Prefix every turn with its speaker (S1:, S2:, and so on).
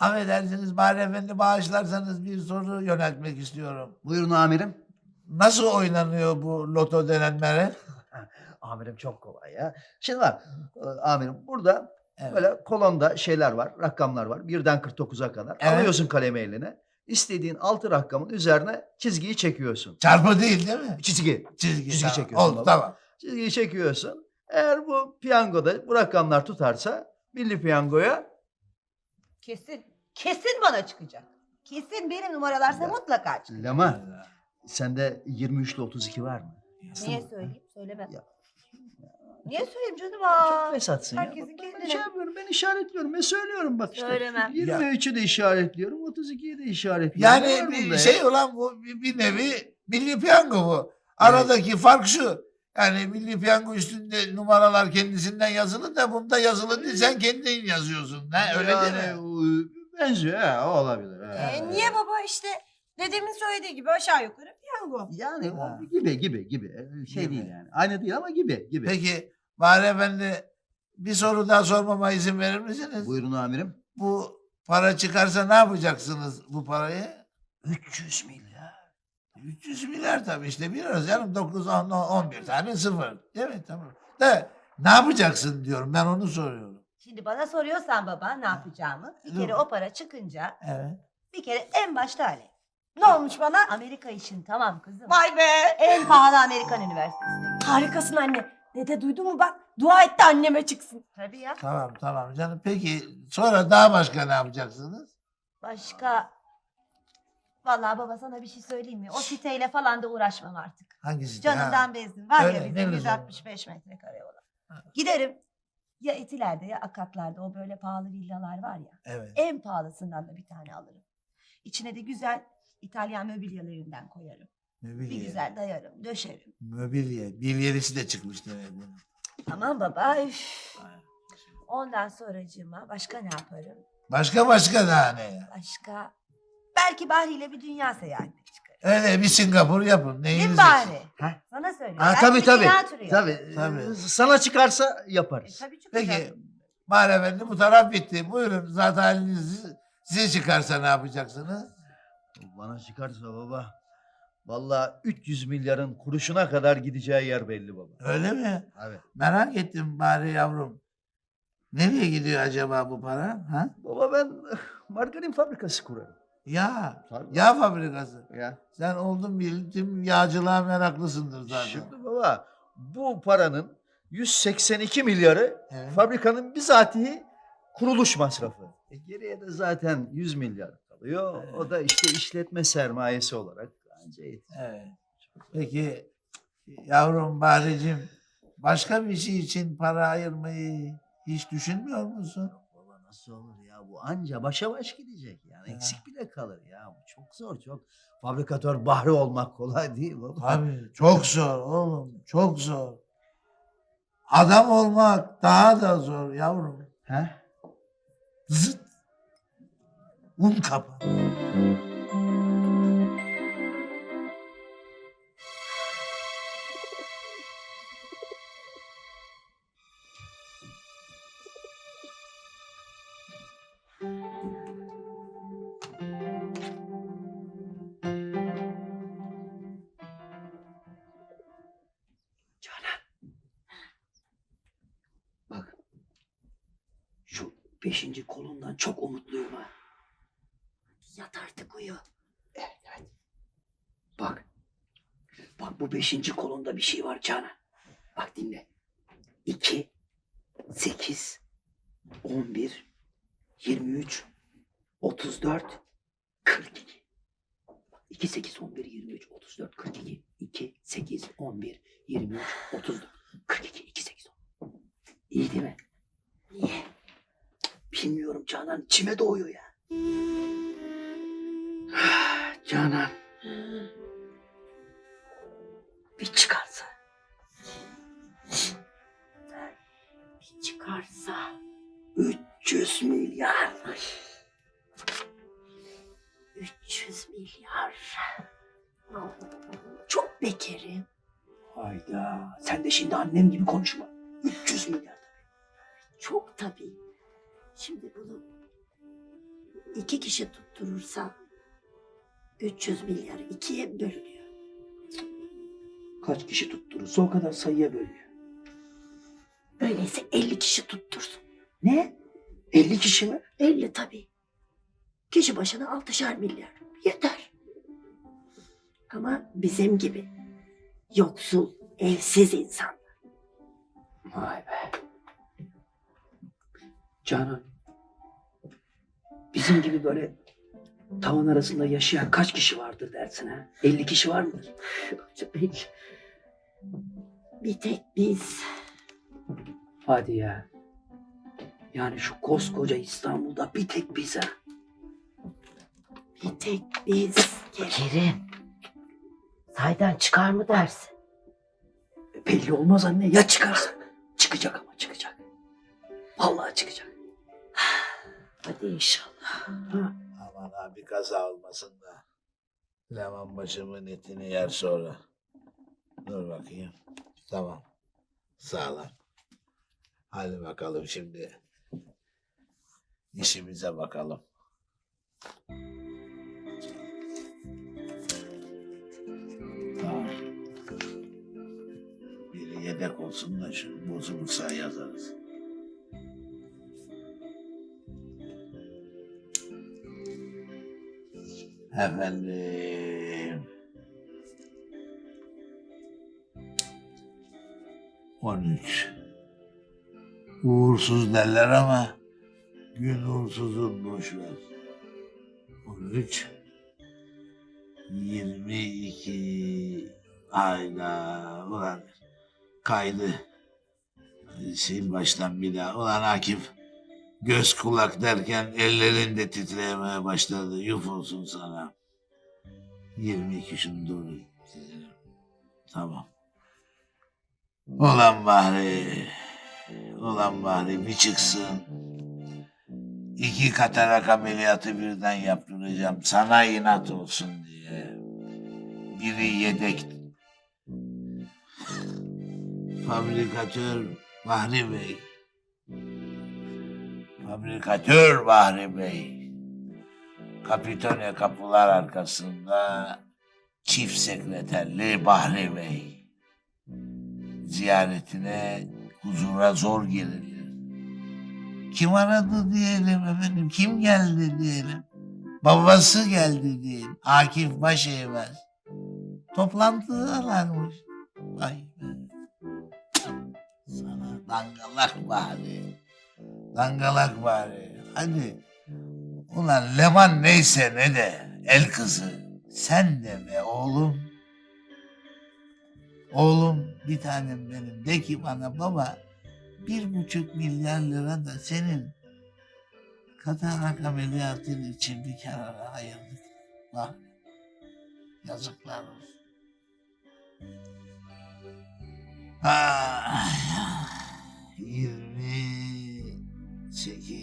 S1: Affedersiniz Bahri Efendi bağışlarsanız bir soru yöneltmek istiyorum.
S2: Buyurun amirim.
S1: Nasıl oynanıyor bu loto denen mere?
S2: Amirim çok kolay ya. Şimdi var e, amirim burada
S1: Evet.
S2: böyle kolonda şeyler var, rakamlar var. Birden 49'a kadar.
S1: Evet.
S2: Alıyorsun kalemi eline. İstediğin altı rakamın üzerine çizgiyi çekiyorsun.
S1: Çarpı değil değil mi?
S2: Çizgi.
S1: Çizgi.
S2: Çizgi
S1: tamam.
S2: çekiyorsun
S1: Oldu
S2: baba.
S1: tamam.
S2: Çizgiyi çekiyorsun. Eğer bu piyangoda bu rakamlar tutarsa milli piyangoya
S3: Kesin. Kesin bana çıkacak. Kesin benim numaralarsa
S2: Ya.
S3: mutlaka çıkacak.
S2: Lema sende 23 ile 32 var mı?
S3: Niye söyleyeyim? Söyleme.
S2: Ya.
S3: Niye söyleyeyim canım?
S2: Çok
S3: Aa,
S2: fesatsın ya.
S3: herkesin
S2: Bak, Ben
S3: kendine.
S2: şey yapıyorum, ben işaretliyorum, ben söylüyorum bak işte.
S3: Söylemem.
S2: 23'ü de işaretliyorum, 32'yi de işaretliyorum. Ne
S1: Yani
S2: var
S1: bir
S2: bunda ya?
S1: şey olan bu bir, bir nevi milli piyango bu. Aradaki fark şu. Yani milli piyango üstünde numaralar kendisinden yazılı da bunda yazılı değil sen kendin yazıyorsun. Ne öyle değil mi?
S2: Yani, o- Benziyor ha, o olabilir. ha.
S4: E, niye baba işte dedemin söylediği gibi aşağı yukarı piyango.
S2: Yani
S1: Ha.
S2: o gibi gibi gibi. Ee, Şey
S1: Gibi.
S2: değil yani. Aynı değil ama gibi gibi.
S1: Peki Bahri Efendi bir soru daha sormama izin verir misiniz?
S2: Buyurun amirim.
S1: Bu para çıkarsa ne yapacaksınız bu parayı?
S2: 300 milyar.
S1: 300 milyar tabii işte biliyoruz canım 9, 10, 11 tane sıfır. Evet tamam. De ne yapacaksın diyorum ben onu soruyorum.
S3: Şimdi bana soruyorsan baba ne yapacağımı. Bir kere o para çıkınca
S1: Evet.
S3: bir kere en başta Ali. Ne olmuş bana? Amerika işin tamam kızım.
S4: Vay be.
S3: En pahalı Amerikan üniversitesine.
S4: Harikasın anne. Dede duydu mu bak dua etti anneme çıksın.
S3: Tabii ya.
S1: Tamam tamam canım. Peki sonra daha başka ne yapacaksınız?
S3: Başka... Vallahi baba sana bir şey söyleyeyim mi? O siteyle falan da uğraşmam artık.
S1: Hangisi?
S3: Canından bezdim. Var
S1: Öyle,
S3: ya
S1: ne
S3: bizim
S1: lüzumu?
S3: 165 metrekare olan. Giderim. Ya Etiler'de ya Akatlar'da o böyle pahalı villalar var ya.
S1: Evet.
S3: En pahalısından da bir tane alırım. İçine de güzel İtalyan mobilyalarından koyarım.
S1: Mobilya.
S3: Bir güzel dayarım, döşerim.
S1: Mobilya. Bilyerisi de çıkmıştı. Evet.
S3: Tamam baba. Üf. Ondan sonracığıma başka ne yaparım?
S1: Başka başka daha ne?
S3: Başka... Belki Bahri ile bir dünya seyahatine çıkarım.
S1: Öyle bir Singapur yapın.
S3: Değil
S1: Neyiniz
S3: Bahri?
S2: Ha?
S3: Sana söylüyorum.
S2: Ha,
S3: Belki
S2: tabii
S3: bir
S2: tabii.
S3: dünya turu yaparım.
S2: Tabii.
S1: Tabii.
S2: Ee, Sana çıkarsa
S3: E,
S2: yaparız.
S3: tabii çıkacak.
S1: Peki Bahar Efendi bu taraf bitti. Buyurun zaten haliniz size çıkarsa ne yapacaksınız?
S2: Bana çıkarsa baba. Vallahi 300 milyarın kuruşuna kadar gideceği yer belli baba.
S1: Öyle mi?
S2: Evet.
S1: Merak ettim bari yavrum. Nereye gidiyor acaba bu para? Ha?
S2: Baba ben margarin fabrikası kurarım.
S1: Ya.
S2: Tabii.
S1: Yağ fabrikası.
S2: Ya.
S1: Sen oldun bildim yağcılığa meraklısındır zaten.
S2: Şimdi baba bu paranın 182 milyarı
S1: Evet.
S2: fabrikanın bizatihi kuruluş masrafı. E geriye de zaten 100 milyar kalıyor. O da işte işletme sermayesi olarak yetiyor.
S1: Evet. Peki yavrum Bahricim başka bir şey için para ayırmayı hiç düşünmüyor musun?
S2: Baba nasıl olur ya bu anca başa baş gidecek yani
S1: Ya.
S2: eksik bile kalır ya bu çok zor çok. Fabrikatör bahri olmak kolay değil baba.
S1: Tabii çok zor oğlum çok zor. Adam olmak daha da zor yavrum.
S2: He?
S1: Zıt. Un kapanı.
S5: Beşinci kolundan çok umutluyum ha.
S3: Yat artık uyu.
S5: Evet evet. Bak. Bak bu beşinci kolunda bir şey var Canan. Bak dinle. İki, sekiz, on bir, yirmi üç, otuz dört, kırk iki. Bak, İki, sekiz, on bir, yirmi üç, otuz dört, kırk iki. İki, sekiz, on bir, yirmi üç, otuz dört, kırk iki, iki, sekiz, on. İyi değil mi? Niye? Bilmiyorum Canan. içime doğuyor ya. Canan. Bir çıkarsa. Bir çıkarsa. 300 milyar. 300 milyar. Çok bekerim. Hayda. Sen de şimdi annem gibi konuşma. 300 milyar. Çok tabii. Şimdi bunu
S6: iki kişi tutturursa 300 milyar ikiye bölünüyor.
S5: Kaç kişi tutturursa o kadar sayıya bölüyor.
S6: Öyleyse 50 kişi tuttursun.
S5: Ne? 50 kişi mi?
S6: 50 tabii. Kişi başına 6'şar milyar. Yeter. Ama bizim gibi yoksul, evsiz insan.
S5: Vay be. Canan. Bizim gibi böyle tavan arasında yaşayan kaç kişi vardır dersin ha? 50 kişi var mıdır?
S6: Bir tek biz.
S5: Hadi ya. Yani şu koskoca İstanbul'da bir tek biz ha.
S6: Bir tek biz. Kerim.
S3: Saydan çıkar mı dersin?
S5: Belli olmaz anne ya çıkarsak. Çıkacak ama çıkacak. Vallahi çıkacak.
S6: Hadi inşallah.
S1: Aman ha bir kaza olmasın da. Leman başımın etini yer sonra. Dur bakayım. Tamam. Sağlam. Hadi bakalım şimdi. İşimize bakalım. Tamam. Biri yedek olsun da şu bozulursa yazarız. Efendim. 13. Uğursuz derler ama gün uğursuzun boş ver. 13. 22. Hayda ulan kaydı. Sil baştan bir daha. Ulan Akif göz kulak derken ellerin de titremeye başladı. Yuf olsun sana. 22 şunu doğru çizelim. Tamam. Ulan Bahri. Ulan Bahri bir çıksın. İki katarak ameliyatı birden yaptıracağım. Sana inat olsun diye. Biri yedek. Fabrikatör Bahri Bey. Fabrikatör Bahri Bey. Kapitone kapılar arkasında çift sekreterli Bahri Bey. Ziyaretine huzura zor girilir. Kim aradı diyelim efendim, kim geldi diyelim. Babası geldi diyelim. Akif Başeğmez. Toplantıdalarmış. Vay be. Sana dangalak bari. Dangalak bari. Hadi. Ulan Leman neyse ne de el kızı. Sen de be oğlum. Oğlum bir tanem benim. De ki bana baba bir buçuk milyar lira da senin katarak ameliyatın için bir kenara ayırdık. Bak yazıklar olsun. Ah, appreciate you.